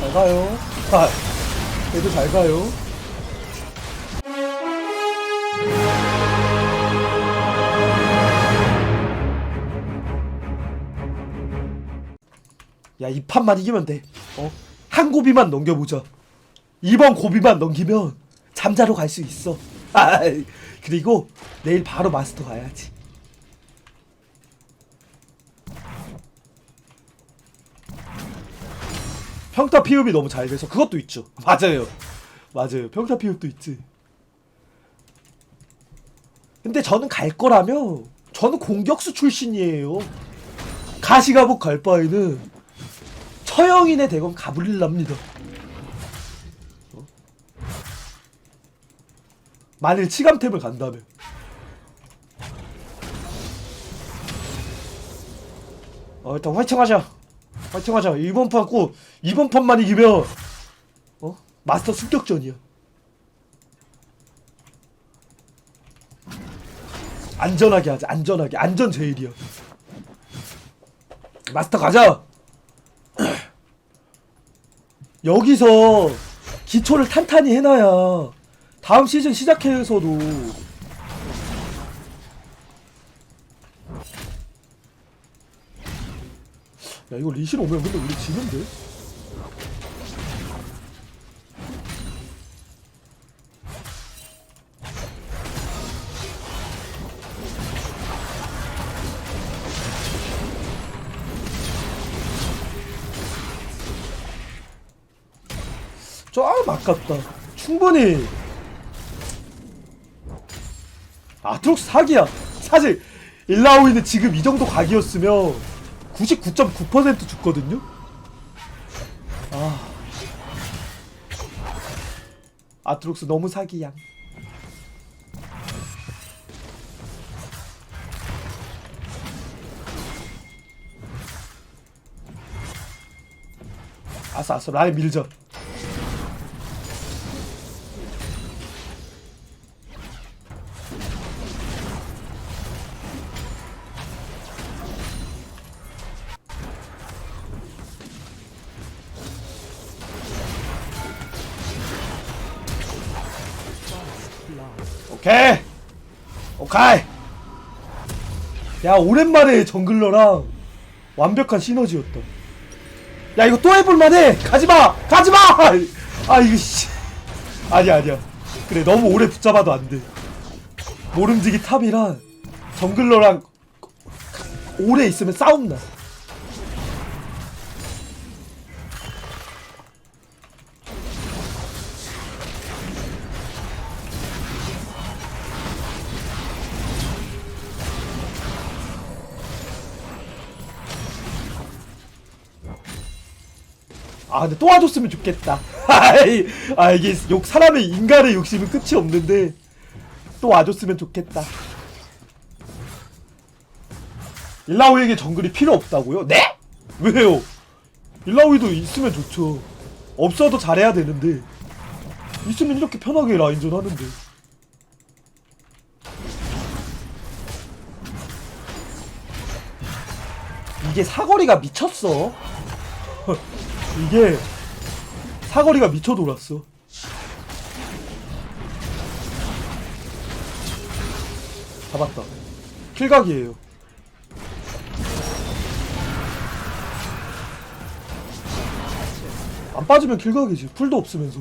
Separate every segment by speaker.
Speaker 1: 잘 가요. 아, 얘도 잘 가요. 야, 이 판만 이기면 돼. 어? 한 고비만 넘겨보자. 이번 고비만 넘기면 잠자러 갈수 있어. 아, 그리고 내일 바로 마스터 가야지. 평타 피흡이 너무 잘 돼서 그것도 있죠. 맞아요. 맞아요. 평타 피흡도 있지. 근데 저는 갈 거라면 저는 공격수 출신이에요. 가시가복 갈 바에는 처형인의 대검 가브릴랍니다. 어? 만일 치감템을 간다면 어 일단 화이팅 하자 화이팅 하자. 이번 판 꼭 이번 판만 이기면 어? 마스터 습격전이야. 안전하게 하자. 안전하게. 안전 제일이야. 마스터 가자. 여기서 기초를 탄탄히 해놔야 다음 시즌 시작해서도 야 이거 리신 오면 근데 우리 지는데? 좀 아깝다. 충분히. 아트록스 사기야. 사실 일라오이는 지금 이 정도 각이었으면 99.9% 죽거든요? 아. 아트록스 너무 사기야 아싸 아싸 라인 밀자 오케이. 오케이. 야 오랜만에 정글러랑 완벽한 시너지였다. 야 이거 또 해볼만해. 가지마! 가지마! 아 이거 씨. 아니야 아니야. 그래 너무 오래 붙잡아도 안돼. 모름지기 탑이랑 정글러랑 오래 있으면 싸움나 아 근데 또 와줬으면 좋겠다 아이, 아 이게 욕 사람의 인간의 욕심은 끝이 없는데 또 와줬으면 좋겠다 일라오에게 정글이 필요 없다고요? 네? 왜요? 일라오이도 있으면 좋죠 없어도 잘해야 되는데 있으면 이렇게 편하게 라인전 하는데 이게 사거리가 미쳤어 이게 사거리가 미쳐 돌았어. 잡았다. 킬각이에요. 안 빠지면 킬각이지. 풀도 없으면서.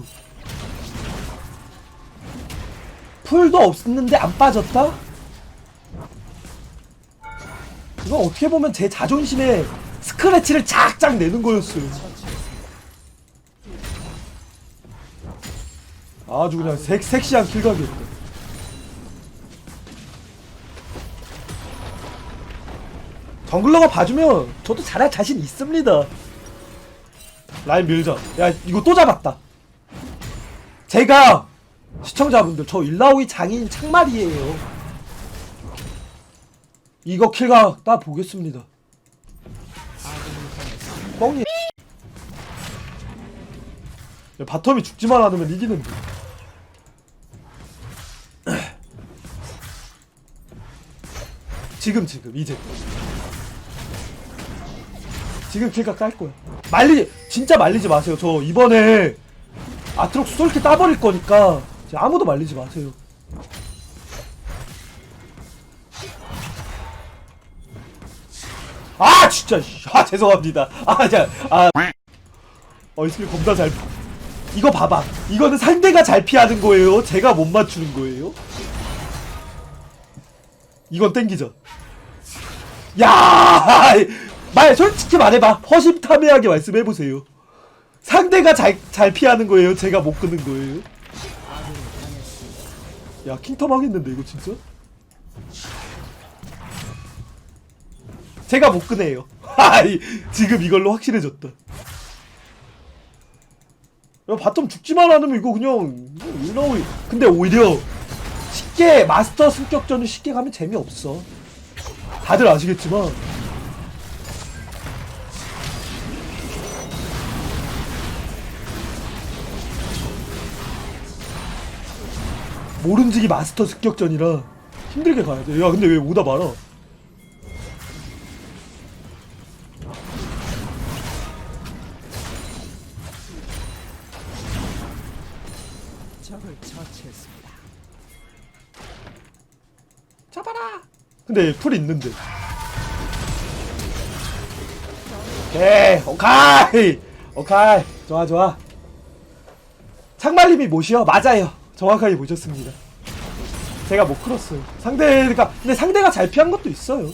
Speaker 1: 풀도 없는데 안 빠졌다? 이건 어떻게 보면 제 자존심에 스크래치를 작작 내는 거였어요. 아주 그냥 섹, 섹시한 킬각이었다. 정글러가 봐주면 저도 잘할 자신 있습니다. 라인 밀자. 야, 이거 또 잡았다. 제가 시청자분들 저 일라오이 장인 창말이에요. 이거 킬각 따 보겠습니다. 뻥이. 야, 바텀이 죽지만 않으면 이기는 데. 지금 지금 이제 지금 킬각 깔 거야. 말리 진짜 말리지 마세요. 저 이번에 아트록스 솔킬 따버릴 거니까 아무도 말리지 마세요. 아 진짜 씨. 아 죄송합니다. 아 자, 아 어, 이슬 겁나 잘. 이거 봐봐. 이거는 상대가 잘 피하는 거예요. 제가 못 맞추는 거예요. 이건 땡기죠. 야, 말 솔직히 말해봐. 허심탄회하게 말씀해 보세요. 상대가 잘 잘 피하는 거예요. 제가 못 끄는 거예요. 야, 킹텀 하겠는데 이거 진짜? 제가 못 끄네요. 아이, 지금 이걸로 확실해졌다. 야, 바텀 죽지만 않으면 이거 그냥 일라오이. 근데 오히려 쉽게 마스터 승격전을 쉽게 가면 재미없어. 다들 아시겠지만 모른지기 마스터 습격전이라 힘들게 가야 돼. 야 근데 왜 오다 말아? 근데 풀 있는데. 오케이, 오케이, 오케이, 좋아 좋아. 창말님이 못이요? 맞아요. 정확하게 보셨습니다. 제가 못 끌었어요. 상대가 근데 상대가 잘 피한 것도 있어요.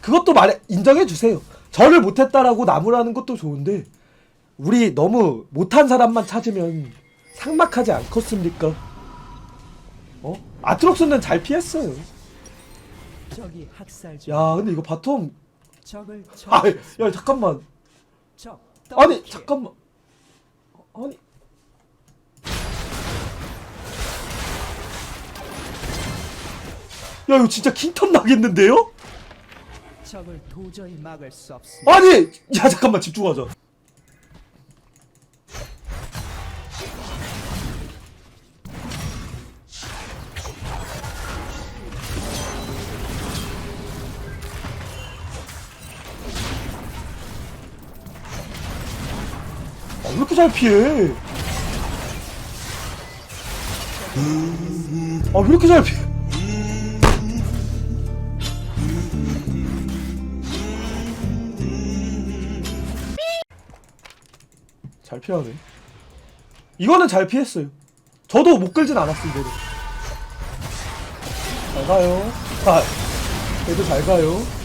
Speaker 1: 그것도 말해 인정해 주세요. 저를 못했다라고 나무라는 것도 좋은데 우리 너무 못한 사람만 찾으면 상막하지 않겠습니까? 어? 아트록스는 잘 피했어요.
Speaker 2: 적이 학살 중.
Speaker 1: 야, 근데 이거 바텀
Speaker 2: 적을
Speaker 1: 아. 야 잠깐만.
Speaker 2: 적
Speaker 1: 아니. 잠깐만. 아니. 야 이거 진짜 킹턴 나겠는데요?
Speaker 2: 적을 도저히 막을 수 없습니다.
Speaker 1: 아니, 야 잠깐만 집중하자. 잘 피해? 아, 왜 이렇게 잘 피해? 잘 피하네. 이거는 잘 피했어요. 저도 못 끌진 않았어, 이거는. 잘 가요. 아, 그래도 잘 가요.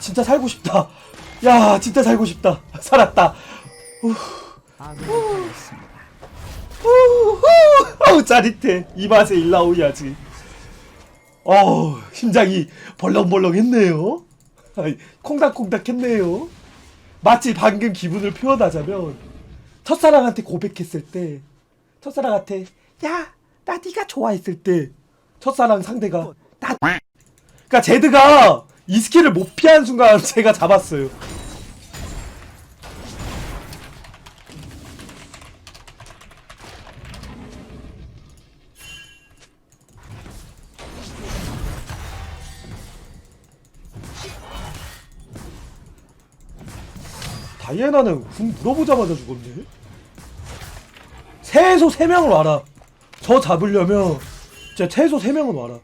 Speaker 1: 진짜 살고 싶다. 야, 진짜 살고 싶다. 살았다. 우후, 아우 짜릿해 이 맛에 일라오야지 어우 심장이 벌렁벌렁했네요 콩닥콩닥했네요 마치 방금 기분을 표현하자면 첫사랑한테 고백했을 때 첫사랑한테 야 나 네가 좋아했을 때 첫사랑 상대가 나 그러니까 제드가 이 스킬을 못 피한 순간 제가 잡았어요 다이애나는 궁 물어보자마자 죽었네. 최소 3명은 와라. 저 잡으려면 진짜 최소 3명은 와라.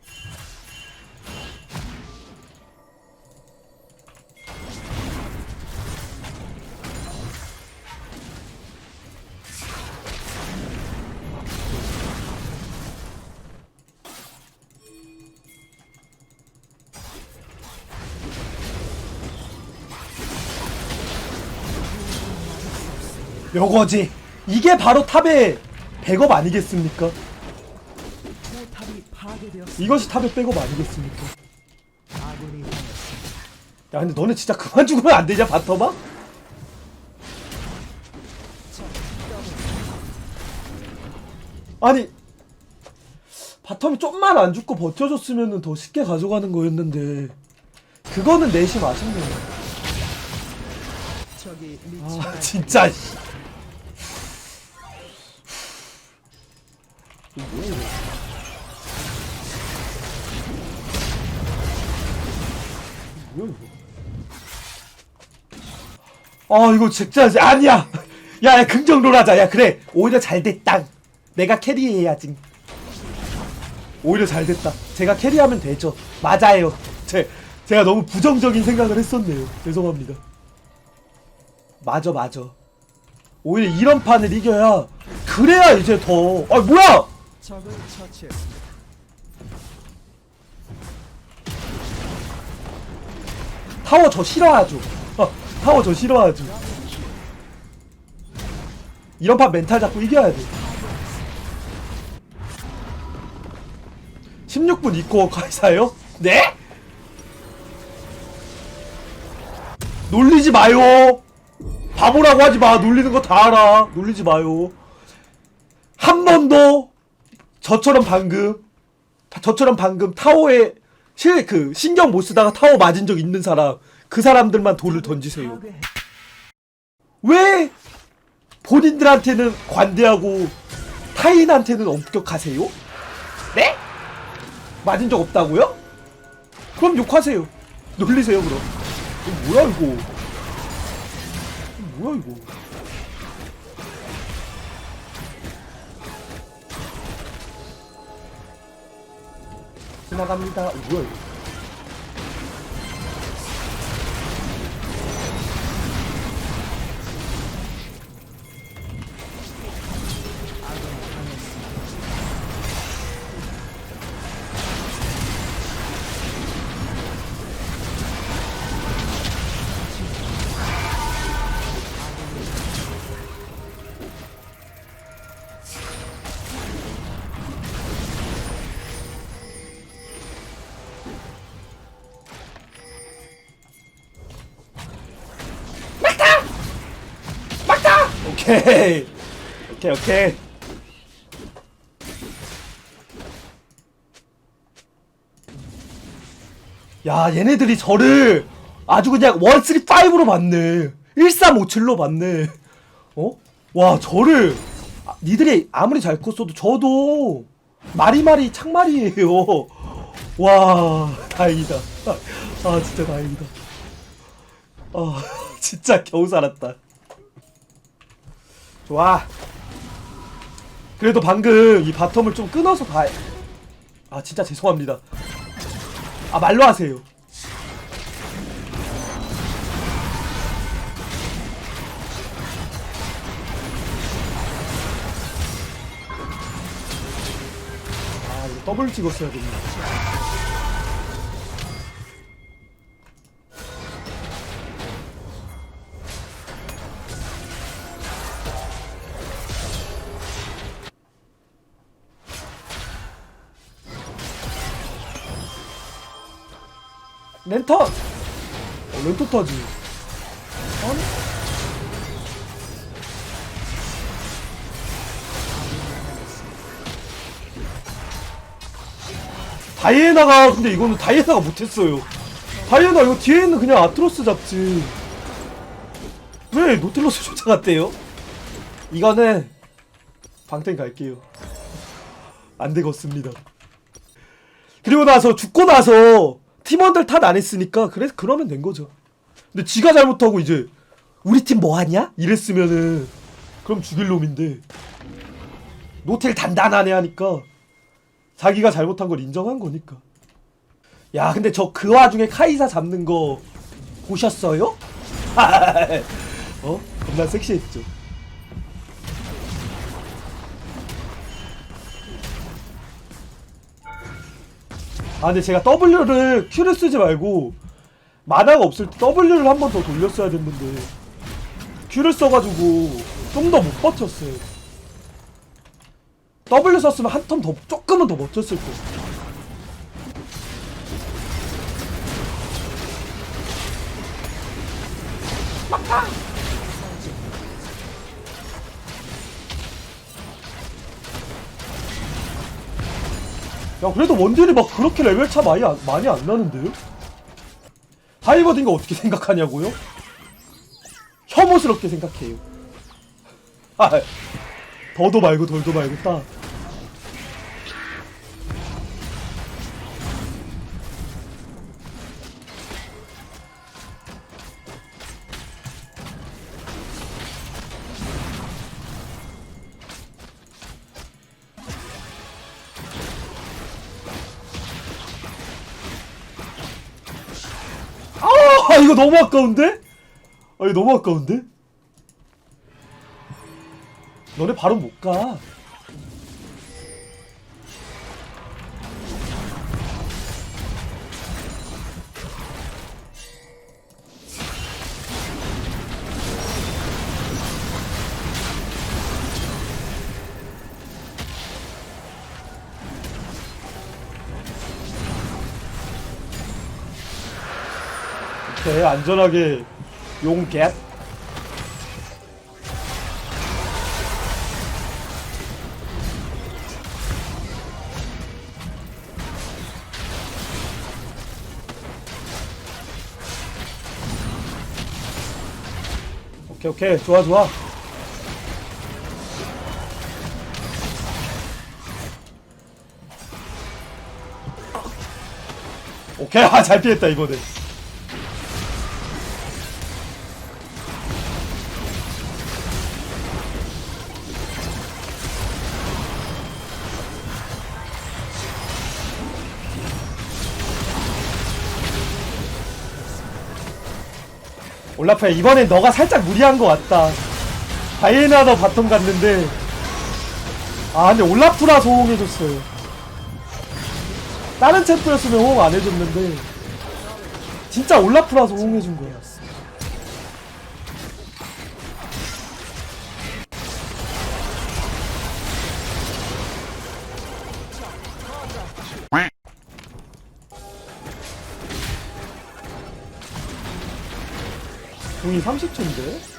Speaker 1: 요거지. 이게 바로 탑의 백업 아니겠습니까? 이것이 탑의 백업 아니겠습니까? 야 근데 너네 진짜 그만 죽으면 안 되냐 바텀아? 아니 바텀이 좀만 안 죽고 버텨줬으면 더 쉽게 가져가는 거였는데 그거는 내심 아쉽네요. 아 진짜. 씨. 이거 뭐야 이거? 아 이거 진짜 아니야. 야, 야 긍정로 하자. 야 그래 오히려 잘 됐다. 내가 캐리해야지. 오히려 잘 됐다. 제가 캐리하면 되죠. 맞아요. 제 제가 너무 부정적인 생각을 했었네요. 죄송합니다. 맞아 맞아 오히려 이런 판을 이겨야 그래야 이제 더 아 뭐야
Speaker 2: 적을 처치했습니다.
Speaker 1: 타워 저 싫어하죠. 어, 타워 저 싫어하죠. 이런 판 멘탈 잡고 이겨야 돼. 16분 이코 가이사요? 네? 놀리지 마요. 바보라고 하지 마. 놀리는 거 다 알아. 놀리지 마요. 한 번도 저처럼 방금 저처럼 방금 타워에 실 그 신경 못 쓰다가 타워 맞은 적 있는 사람 그 사람들만 돌을 던지세요. 왜 본인들한테는 관대하고 타인한테는 엄격하세요? 네? 맞은 적 없다고요? 그럼 욕하세요. 놀리세요 그럼. 이거 뭐야 이거? 이거 뭐야 이거? 지나갑니다. 이거 뭐야 이거? 오케이. 오케이 오케이. 야 얘네들이 저를 아주 그냥 1, 3, 5로 봤네. 1, 3, 5, 7로 봤네. 어? 와 저를 아, 니들이 아무리 잘 컸어도 저도 마리마리 창마리예요. 와 다행이다. 아 진짜 다행이다. 아 진짜 겨우 살았다 좋아. 그래도 방금 이 바텀을 좀 끊어서 가. 아 진짜 죄송합니다. 아 말로 하세요. 아 이거 더블 찍었어야 됩니다. 타지. 아니? 다이애나가, 근데 이거는 다이애나가 못했어요. 다이애나 이거 뒤에 있는 그냥 아트로스 잡지. 왜 노틸러스 쫓아갔대요? 이거는 방템 갈게요. 안 되겠습니다. 그리고 나서 죽고 나서 팀원들 탓 안 했으니까 그래서 그러면 된 거죠. 근데 지가 잘못하고 이제 우리 팀 뭐 하냐? 이랬으면은 그럼 죽일 놈인데 노텔 단단하네 하니까 자기가 잘못한 걸 인정한 거니까. 야 근데 저 그 와중에 카이사 잡는 거 보셨어요? 어? 겁나 섹시했죠. 아 근데 제가 W를 Q를 쓰지 말고 만화가 없을 때 W를 한 번 더 돌렸어야 됐는데 Q를 써가지고 좀 더 못 버텼어요 W 썼으면 한 턴 더 조금은 더 버텼을 거예요 야 그래도 원딜이 막 그렇게 레벨 차 많이 안, 많이 안 나는데요? 하이버딩가 어떻게 생각하냐고요? 혐오스럽게 생각해요. 아, 더도 말고 덜도 말고 딱. 아 이거 너무 아까운데? 아 이거 너무 아까운데? 너네 바로 못 가. 안전하게 용 겟. 오케이 오케이 좋아 좋아. 오케이 아 잘 피했다 이번에. 올라프야 이번엔 너가 살짝 무리한 것 같다. 다이애나도 바텀 갔는데. 아 근데 올라프라서 호응해줬어요. 다른 챔프였으면 호응 안 해줬는데. 진짜 올라프라서 호응해준 거야 30초인데?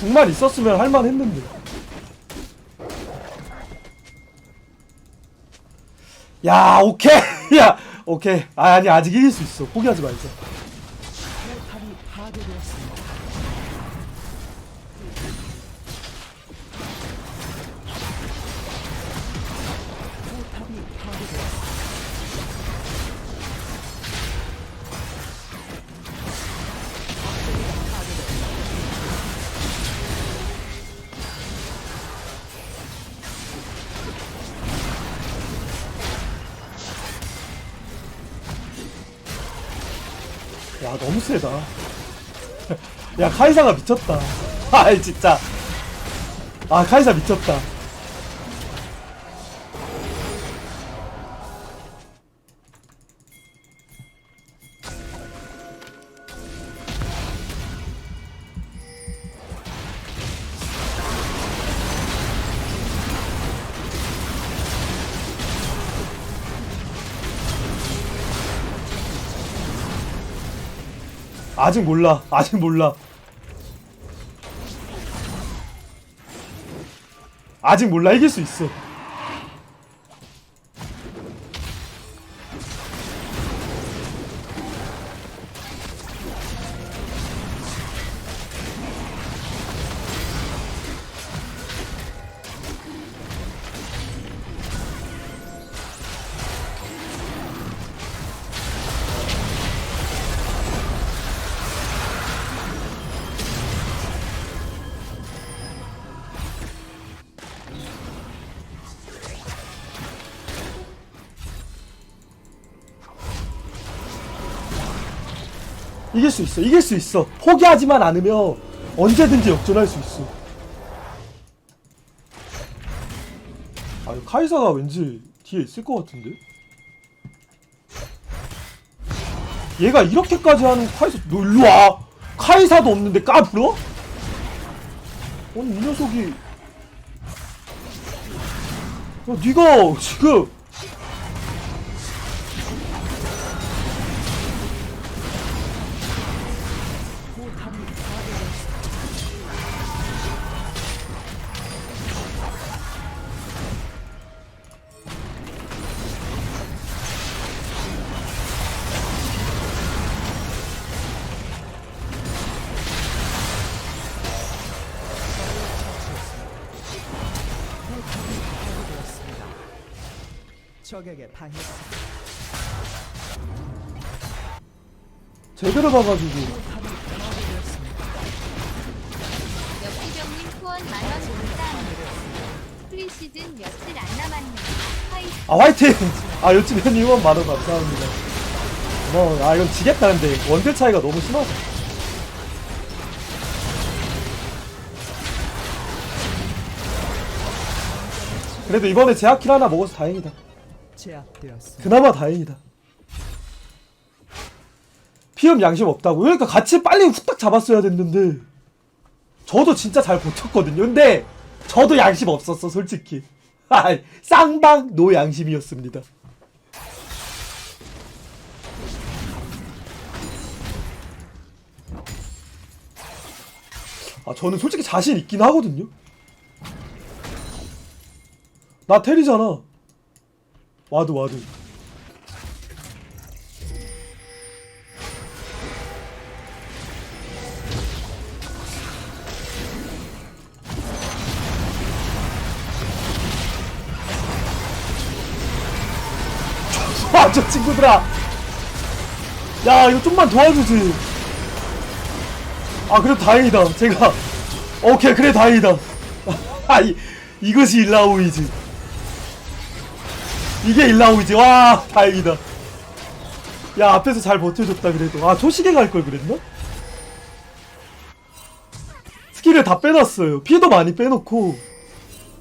Speaker 1: 정말 있었으면 할만 했는데. 야, 오케이. 야, 오케이. 아, 아니 아직 이길 수 있어. 포기하지 말자. 세다. 야, 카이사가 미쳤다. 아, 진짜. 아, 카이사 미쳤다. 아직 몰라. 아직 몰라. 아직 몰라. 이길 수 있어. 이길 수 있어. 이길 수 있어. 포기하지만 않으면 언제든지 역전할 수 있어. 아, 이거 카이사가 왠지 뒤에 있을 것 같은데? 얘가 이렇게까지 하는 카이사, 너 일로 와! 카이사도 없는데 까불어? 아니, 이 녀석이. 야, 니가 지금
Speaker 2: 적에게 당했습니다.
Speaker 1: 제대로 봐가지고
Speaker 3: 역기병님 후원 만원 감사합니다. 프리 시즌 며칠 안 남았네요. 화이팅!
Speaker 1: 아 화이팅! 아 요즘 현님 후원 만원 감사합니다 뭐, 아 이건 지겠다 근데 원딜 차이가 너무 심하다 그래도 이번에 제압킬 하나 먹어서 다행이다
Speaker 2: 제압되었습니다.
Speaker 1: 그나마 다행이다. 피움 양심 없다고 그러니까 같이 빨리 후딱 잡았어야 됐는데 저도 진짜 잘 버텼거든요. 근데 저도 양심 없었어 솔직히. 아, 쌍방 노 양심이었습니다. 아 저는 솔직히 자신 있긴 하거든요. 나 테리잖아 와드 와드 아, 저 친구들아. 야, 이거 좀만 도와주지. 아, 그래도 다행이다. 제가. 오케이, 그래, 다행이다. 아, 이, 이것이 일라오이지. 이게 일라오이지. 와, 다행이다. 야, 앞에서 잘 버텨줬다, 그래도. 아, 초시계 갈 걸 그랬나? 스킬을 다 빼놨어요. 피도 많이 빼놓고.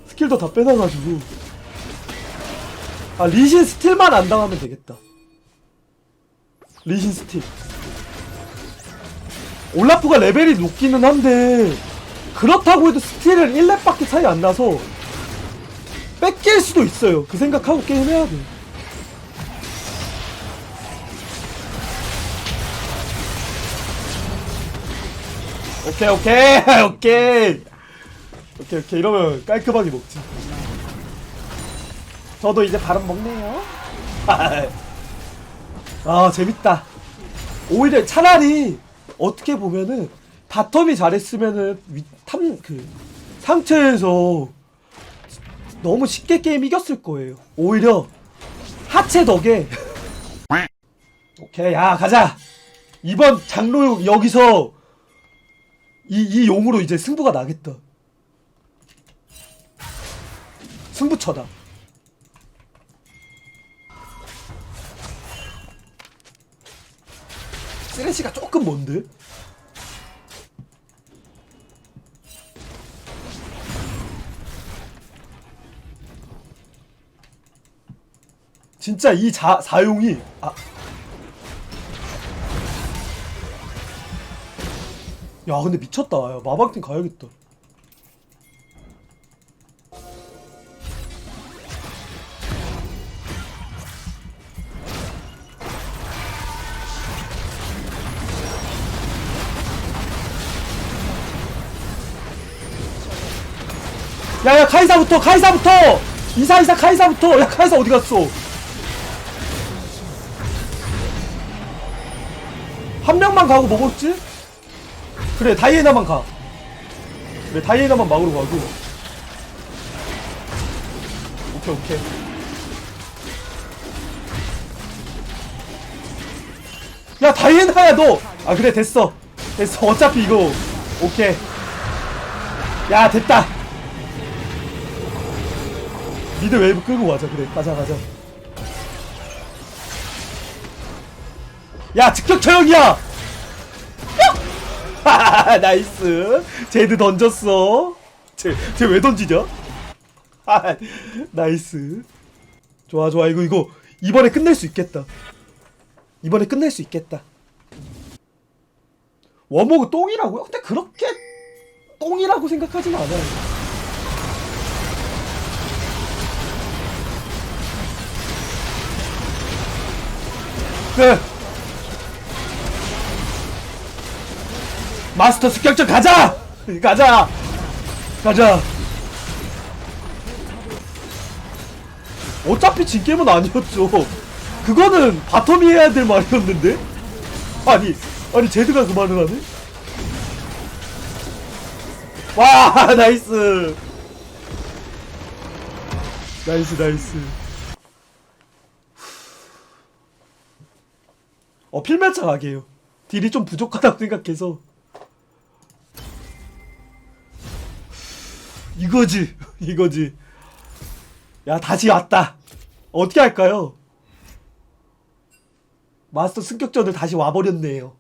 Speaker 1: 스킬도 다 빼놔가지고. 아 리신 스틸만 안 당하면 되겠다 리신 스틸 올라프가 레벨이 높기는 한데 그렇다고 해도 스틸은 1렙밖에 차이 안 나서 뺏길 수도 있어요. 그 생각하고 게임해야 돼 오케이 오케이. 오케이. 오케이 오케이. 이러면 깔끔하게 먹지. 저도 이제 바람 먹네요. 아 재밌다. 오히려 차라리 어떻게 보면은 바텀이 잘했으면은 탐그 상체에서 너무 쉽게 게임 이겼을 거예요. 오히려 하체 덕에 오케이 야 가자. 이번 장로 여기서 이, 이 용으로 이제 승부가 나겠다. 승부처다. 쓰레쉬가 조금 먼데? 진짜 이 자, 사용이 아. 야 근데 미쳤다. 야, 마방팀 가야겠다. 야야 카이사부터 카이사부터! 이사 이사 카이사부터! 야 카이사 어디 갔어 한 명만 가고 먹었지? 그래 다이애나만 가. 그래 다이애나만 막으러 가고. 오케이 오케이. 야 다이애나야 너! 아 그래 됐어. 됐어. 어차피 이거. 오케이. 야 됐다. 미드 웨이브 끌고 가자. 그래 가자 가자 야 직격 처형이야! 나이스. 제드 던졌어. 쟤쟤 왜 던지냐? 아, 나이스. 좋아 좋아. 이거 이거 이번에 끝낼 수 있겠다. 이번에 끝낼 수 있겠다. 워머그 똥이라고요? 근데 그렇게 똥이라고 생각하진 않아요. 네. 마스터 습격전 가자! 가자! 가자! 어차피 진 게임은 아니었죠. 그거는 바텀이 해야 될 말이었는데? 아니, 아니, 제드가 그 말을 하네? 와, 나이스! 나이스, 나이스. 어, 필멸차 가게요. 딜이 좀 부족하다고 생각해서. 이거지 이거지. 야 다시 왔다. 어떻게 할까요? 마스터 승격전을 다시 와버렸네요.